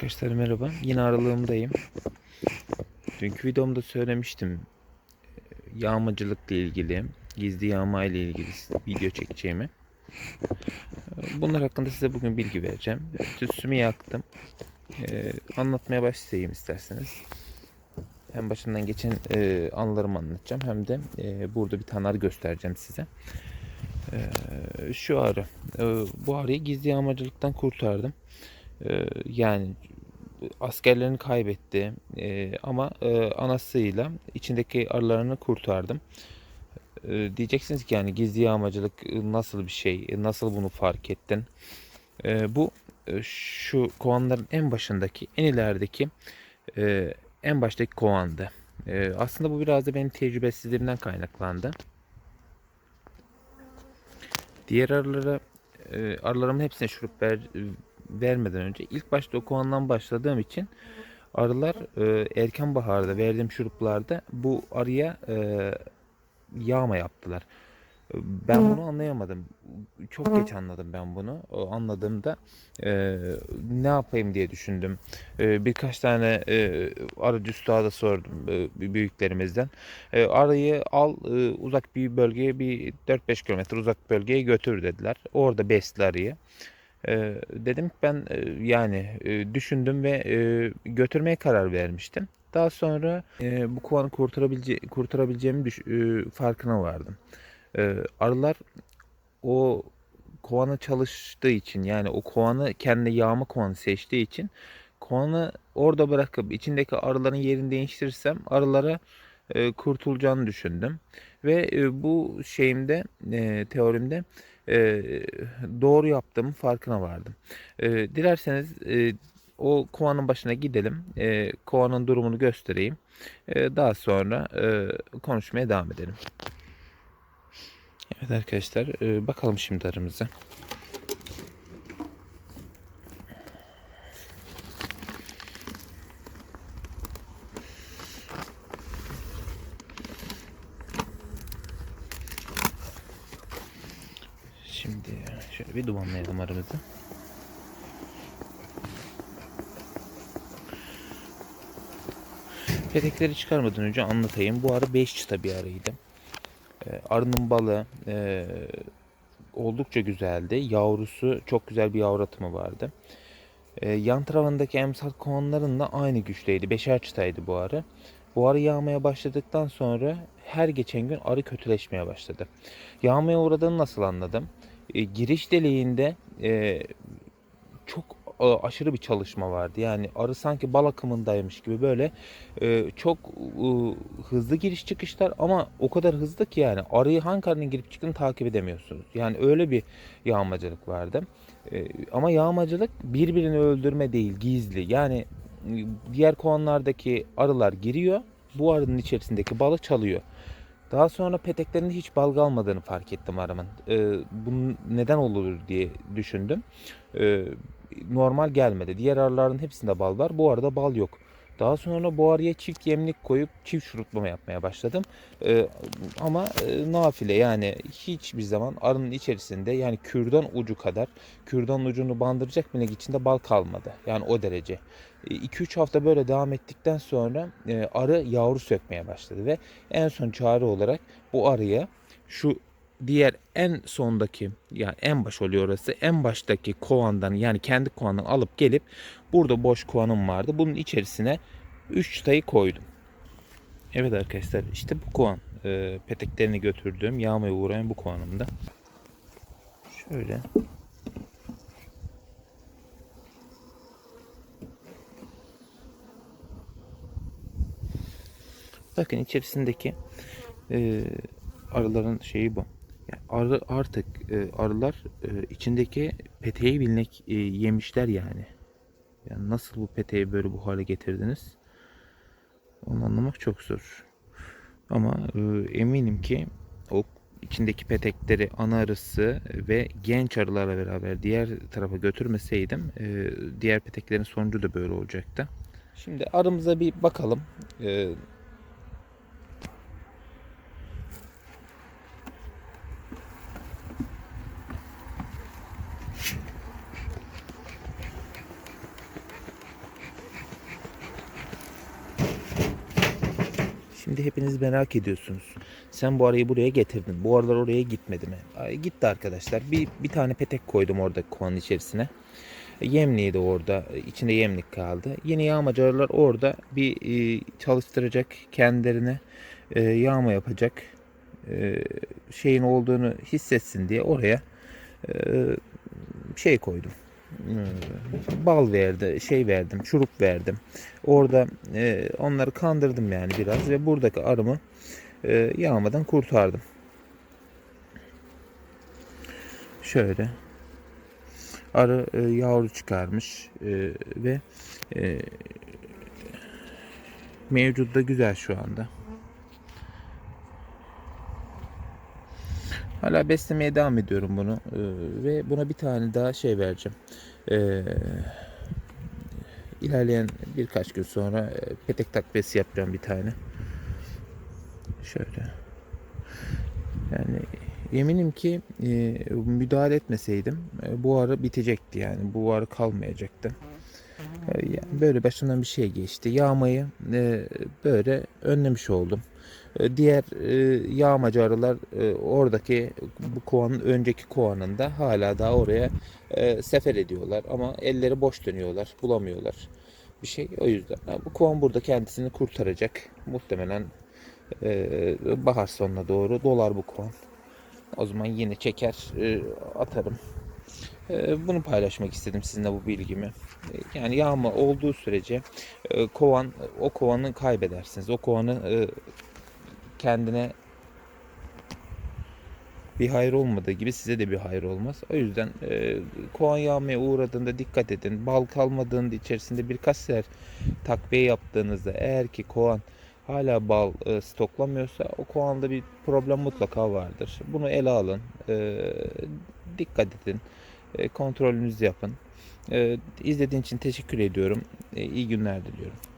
Arkadaşlar merhaba. Yine aralığımdayım. Dünkü videomda söylemiştim. e, Yağmacılıkla ilgili, gizli yağma ile ilgili video çekeceğimi. E, Bunlar hakkında size bugün bilgi vereceğim. Tütsümü yaktım. E, anlatmaya başlayayım isterseniz. Hem başımdan geçen e, anılarımı anlatacağım hem de burada bir tane arı göstereceğim size. Şu arı. Bu arıyı gizli yağmacılıktan kurtardım. Yani askerlerini kaybetti E, ama e, anasıyla içindeki arılarını kurtardım. E, diyeceksiniz ki yani gizli yağmacılık e, nasıl bir şey, E, nasıl bunu fark ettin? E, bu e, şu kovanların en başındaki, en ilerideki, e, en baştaki kovandı. E, aslında bu biraz da benim tecrübesizliğimden kaynaklandı. Diğer arılara, e, arılarımın hepsine şurup ver, vermeden önce ilk başta o kovandan başladığım için arılar e, erken baharda verdiğim şuruplarda bu arıya e, yağma yaptılar. Ben bunu anlayamadım. Çok geç anladım ben bunu. Anladığımda e, ne yapayım diye düşündüm. E, birkaç tane e, arıcı üstada sordum e, büyüklerimizden. E, arıyı al e, uzak bir bölgeye bir 4-5 kilometre uzak bölgeye götür dediler. Orada besle arıyı. Dedim ben yani düşündüm ve götürmeye karar vermiştim. Daha sonra bu kovanı kurtarabilece kurtarabileceğimi düş- farkına vardım. Arılar o kovanı çalıştığı için yani o kovanı kendi yağma kovanı seçtiği için kovanı orada bırakıp içindeki arıların yerini değiştirirsem arılara kurtulacağını düşündüm. Ve bu şeyimde teorimde e, doğru yaptığımın farkına vardım. E, dilerseniz e, o kovanın başına gidelim. E, kovanın durumunu göstereyim. E, daha sonra e, konuşmaya devam edelim. Evet arkadaşlar e, bakalım şimdi aramıza. Şimdi şöyle bir dumanlayalım aramızı. Petekleri çıkarmadan önce anlatayım. Bu arı 5 çıta bir arıydı. Ee, arının balı e, oldukça güzeldi. Yavrusu çok güzel bir yavru atımı vardı. Ee, yan tarafındaki emsal kovanlarınla aynı güçteydi. Beşer çıtaydı bu arı. Bu arı yağmaya başladıktan sonra her geçen gün arı kötüleşmeye başladı. Yağmaya uğradığını nasıl anladım? E, giriş deliğinde e, çok e, aşırı bir çalışma vardı. Yani arı sanki bal akımındaymış gibi böyle e, çok e, hızlı giriş çıkışlar ama o kadar hızlı ki yani arıyı hangi arının girip çıktığını takip edemiyorsunuz. Yani öyle bir yağmacılık vardı. E, ama yağmacılık birbirini öldürme değil gizli. Yani e, diğer kovanlardaki arılar giriyor. Bu arının içerisindeki balı çalıyor. Daha sonra peteklerinde hiç bal kalmadığını fark ettim arımın. Ee, bunun neden olur diye düşündüm. Ee, normal gelmedi. Diğer arıların hepsinde bal var. Bu arada bal yok. Daha sonra bu arıya çift yemlik koyup çift şurutlama yapmaya başladım. Ee, ama e, nafile yani hiçbir zaman arının içerisinde yani kürdan ucu kadar kürdan ucunu bandıracak bile içinde bal kalmadı. Yani o derece. 2-3 hafta böyle devam ettikten sonra e, arı yavru sökmeye başladı ve en son çare olarak bu arıya şu diğer en sondaki yani en baş oluyor orası en baştaki kovandan yani kendi kovandan alıp gelip burada boş kovanım vardı. Bunun içerisine 3 çıtayı koydum. Evet arkadaşlar işte bu kovan e, peteklerini götürdüğüm yağmaya uğrayan bu kovanımda. Şöyle Bakın içerisindeki e, arıların şeyi bu. Arı artık e, arılar e, içindeki peteği bilmek e, yemişler yani. Yani nasıl bu peteği böyle bu hale getirdiniz? Onu anlamak çok zor. Ama e, eminim ki o içindeki petekleri ana arısı ve genç arılarla beraber diğer tarafa götürmeseydim e, diğer peteklerin sonucu da böyle olacaktı. Şimdi arımıza bir bakalım. E, Şimdi hepiniz merak ediyorsunuz. Sen bu arayı buraya getirdin. Bu aralar oraya gitmedi mi? Ay, gitti arkadaşlar. Bir, bir tane petek koydum orada kovanın içerisine. Yemliği de orada. İçinde yemlik kaldı. Yeni yağmacı arılar orada bir e, çalıştıracak kendilerine e, yağma yapacak e, şeyin olduğunu hissetsin diye oraya e, şey koydum. E, bal verdi, şey verdim, şurup verdim. Orada e, onları kandırdım yani biraz ve buradaki arımı e, yağmadan kurtardım. Şöyle arı e, yavru çıkarmış e, ve e, mevcut da güzel şu anda. Hala beslemeye devam ediyorum bunu e, ve buna bir tane daha şey vereceğim. E, ilerleyen birkaç gün sonra e, petek takviyesi yapacağım bir tane. Şöyle. Yani eminim ki e, müdahale etmeseydim e, bu arı bitecekti yani bu arı kalmayacaktı. E, yani böyle başımdan bir şey geçti. Yağmayı e, böyle önlemiş oldum. E, diğer e, yağmacı arılar e, oradaki bu kovanın önceki kovanında hala daha oraya sefer ediyorlar ama elleri boş dönüyorlar, bulamıyorlar bir şey. O yüzden bu kovan burada kendisini kurtaracak. Muhtemelen bahar sonuna doğru dolar bu kovan. O zaman yine çeker atarım. Bunu paylaşmak istedim sizinle bu bilgimi. Yani yağma olduğu sürece kovan o kovanı kaybedersiniz. O kovanı kendine bir hayır olmadığı gibi size de bir hayır olmaz. O yüzden e, kovan yağmaya uğradığında dikkat edin. Bal kalmadığında içerisinde birkaç sefer takviye yaptığınızda eğer ki kovan hala bal e, stoklamıyorsa o kovanda bir problem mutlaka vardır. Bunu ele alın. E, dikkat edin. E, kontrolünüzü yapın. E, izlediğin için teşekkür ediyorum. E, iyi günler diliyorum.